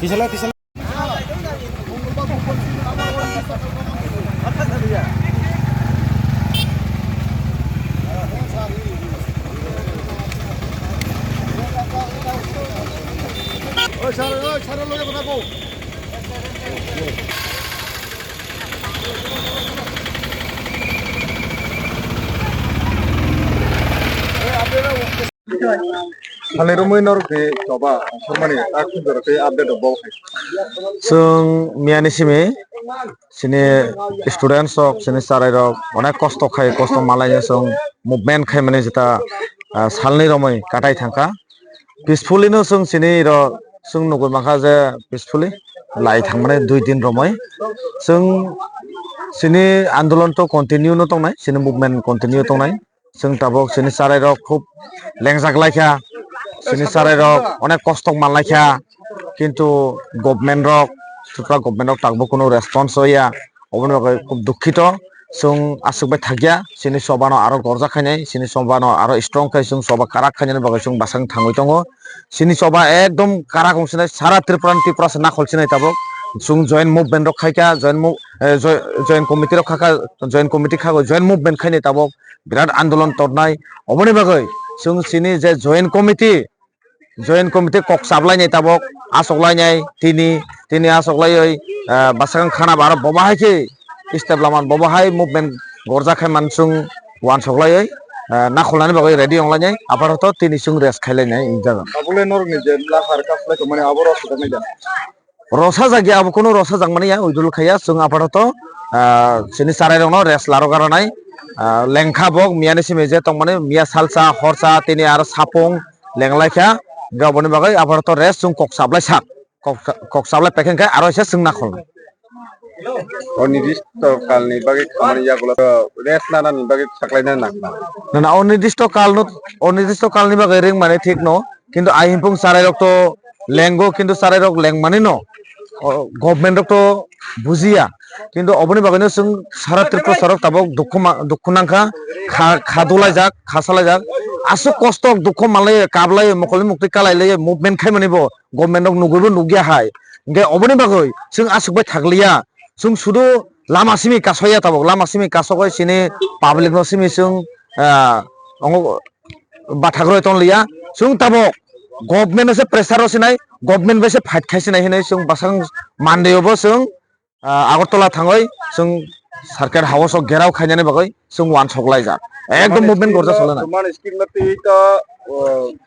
পিছলে পিছলে Haliruminor ke coba Sormani aku berarti update जों मियानिसिमि सिनि स्टुडेन्टस रक सिनि साराय रक अनेक कस्त खाय कस्त मालायनि जों मुभमेन्ट खाय माने जेता सालनि रमै काटाय थांखा पिसफुलिनो जों सिनि र जों नुगुर माखा जे पिसफुलि लाई थांमाने दुइ दिन रमै जों सिनि आन्दोलन तो कन्टिनिउ नो तंनाय सिनि मुभमेन्ट कन्टिनिउ तंनाय जों दाबक सिनि साराय रक खुब लेंजाक लायखा सिनि साराय रक अनेक कस्त मान लायखा किन्तु गभमेन्ट रक त्रिपुरा गभमेन्ट रक ताकबो कुनु रेसपन्स होया अबनि बागै खुब दुखित जों आसुकबाय थागिया सिनि सबानो आरो गरजा खायनाय सिनि सबानो आरो स्ट्रं खाय जों सबा कारा खायनायनि बागै जों बासां थाङै दङ सिनि सबा एकदम कारा गंसिनाय सारा त्रिपुरानि त्रिपुरासो ना खलसिनाय ताबक চুং জয়েন্ট মুভমেন্ট রক্ষাই কা জয়েন্ট জয়েন্ট কমিটি রক্ষা কা জয়েন্ট কমিটি খা জয়েন্ট মুভমেন্ট খাইনি তাবক বিরাট আন্দোলন তরনাই অবনি বাগৈ, চুং চিনি যে জয়েন্ট কমিটি জয়েন্ট কমিটি কক সাবলাইনাই তাবক আসগলাইনাই তিনি তিনি আসগলাই ওই বাসাগান খানা বার ববাহাই কি? ইস্টাবলামান ববাহাই মুভমেন্ট গরজা খাই মানসুং ওয়ান সগলাই ওই না খোলানি বাগৈ রেডি অনলাইনাই আবার হতো তিনি চুং রেস্ট খাইলাইনাই জাগান আবলে रसा जागिया अब कोनो रसा जांमानिया उइदुल खाया जों आपातत सिनि साराय दङ रेस्ट लारो गारनाय लेंखा बक मियानि सिमे जे तं माने मिया सालसा हरसा তিনি आरो सापं लेंलायखा गावबनि बागै आपातत रेस्ट जों कक साबलाय sak कक साबलाय पेखेंखाय आरो एसे जों ना खलनाय অনির্দিষ্ট কালনি বাকি খামানি ইয়াগুলো রেস্ট না নানি বাকি সাকলাইনা না না অনির্দিষ্ট কাল অনির্দিষ্ট কালনি বাগै রিং মানে ঠিক ন কিন্তু আহিমপুং সারাই রক তো লেঙ্গো কিন্তু সারাই রক লেং মানে ন গভমেন্টক বুঝিয়া, কিন্তু অবনি বাগানে সং সারা ত্রিপুরা সড়ক তাবক দুঃখ দুঃখ নাঙ্কা খাদলাই যাক খাসালাই যাক। আসো কষ্ট, দুঃখ মালে কাবলাই মকলে মুক্তি কালাইলে মুভমেন্ট খাই মানিব গভমেন্টক নুগুরবো নুগিয়া হাই। ইনকাই অবনি বাগৈ, সং আসুকবাই থাকলিয়া। সং শুধু লামা সিমি কাসয়া তাবক, লামা সিমি কাসকয় সিনে পাবলিক নসিমি সং অঙ্গ বাথাগ্রয় তনলিয়া সং তাবক जों ताबक गभर्नमेन्ट एसे प्रेसार सिनाय गभर्नमेन्ट एसे फाइट खायसिनाय हिनाय जों बासां मानदेयावबो जों আগরতলা थाङै जों सार्केट हाउसआव घेराव खायनानै बागै जों वान सकलाय जा एकदम मुभमेन्ट गरजा চলে না তোমার স্কিল মতে তো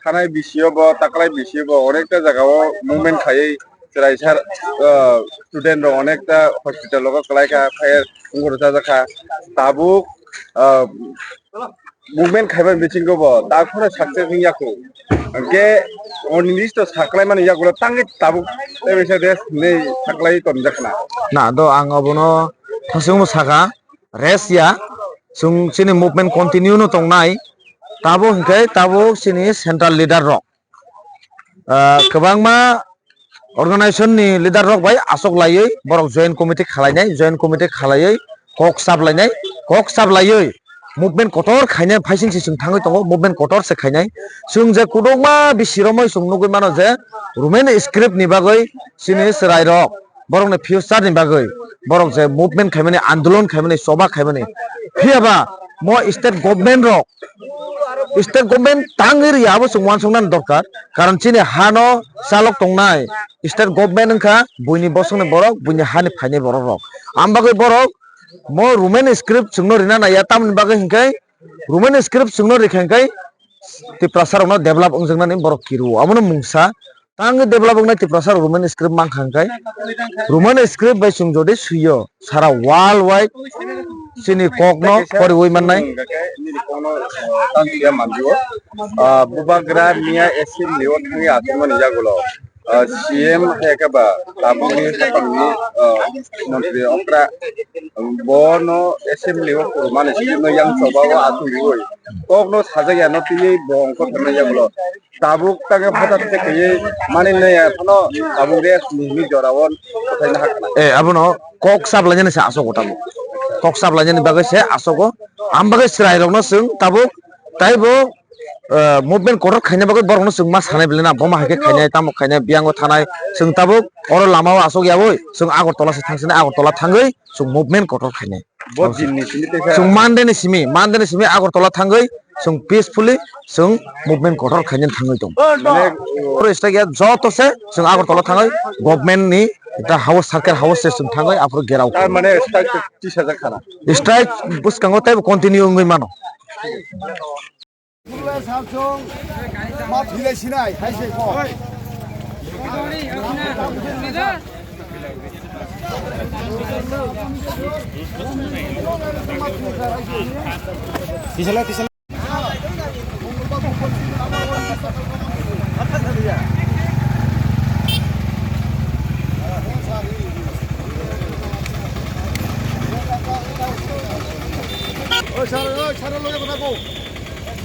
থানায় বিসিও বা তাকলাই বিসিও বা অনেকটা জায়গাও মুভমেন্ট খাই যেরাই স্যার স্টুডেন্ট অনেকটা হসপিটাল লগা কলাইকা ফায়ার গরজা জাখা তাবুক মুভমেন্ট খাইবার বিচিংগো বা তারপরে success ge on list to saklai man ya gula tangi tabuk tebe se des ne saklai ton jakna na do ang obono thasung saka rest ya sung sini movement continue no tong nai tabo hingkai tabo sini central leader rok kebangma organization ni leader rok bai asok layoi borok joint committee khalai nai joint committee khalai kok sab lai nai kok sab layoi movement kotor khainai phaisin sing thangoi tongo movement kotor se khainai sung je kudongma bisiromoi sungnugoi mano je rumen script ni bagoi sini serai rok borong ne future ni bagoi borong je movement khaimani andolon khaimani soba khaimani phiaba mo state government rok state government tangir yabo sungwan sungnan dorkar karon chini hano salok tongnai state government kha buini bosong ne borok buini hani phainai borok rok ambagoi borok mo rumen script sungno rina na ya tam bagai hingkai rumen script sungno rikhankai ti prasar no develop ungjangna ni borok kiru amono mungsa tang develop ungna ti prasar rumen script mang khangkai rumen script bai sung jodi suyo sara world wide sini kok no pori oi tansiya manjiwo bubagra miya esim liwa tangi atuma nijagulo CM হেকাবা তাবুনি সাপানি মন্ত্রী অকরা বনো assembly ও মানে সিনো young সবাও আতু লিওই কখনো সাজাইয়া নতি বংক থানা যাগুলো তাবুক তাকে হঠাৎ থেকে মানে নেই এখনও তাবুক রে মিহি জরাবন কোথায় না হাকনা abono kok sablanya ni sa aso kotamo কক sablajani bagui se asogo am bagui serai rok no sung tabuk taibo movement করক খাইনে বাগে বরং সুং মা সানাই বলে না বমা হাকে খাইনে তামক খাইনে বিয়াঙ্গ থানায় সুং তাবো অর লামাও আসক ইয়াবই সুং আগরতলা সে থাকছে আগরতলা থাঙ্গই সুং মুভমেন্ট করক খাইনে সুং মানদেনে সিমি মানদেনে সিমি আগরতলা থাঙ্গই সুং পিসফুলি সুং মুভমেন্ট করক খাইনে থাঙ্গই দম ফরেস্ট গিয়া যত সে সুং আগরতলা থাঙ্গই গভর্নমেন্ট নি এটা হাউস সরকার হাউস স্টেশন থাঙ্গই আপর গেরাও মানে স্ট্রাইক 30000 খানা। স্ট্রাইক বুসকাঙ্গ কন্টিনিউ হই স্যামসং মাছ হিলেছি নাই খাইছে পিছলা পিছলা। ওই সারা ওই সারা লোকে কথা কো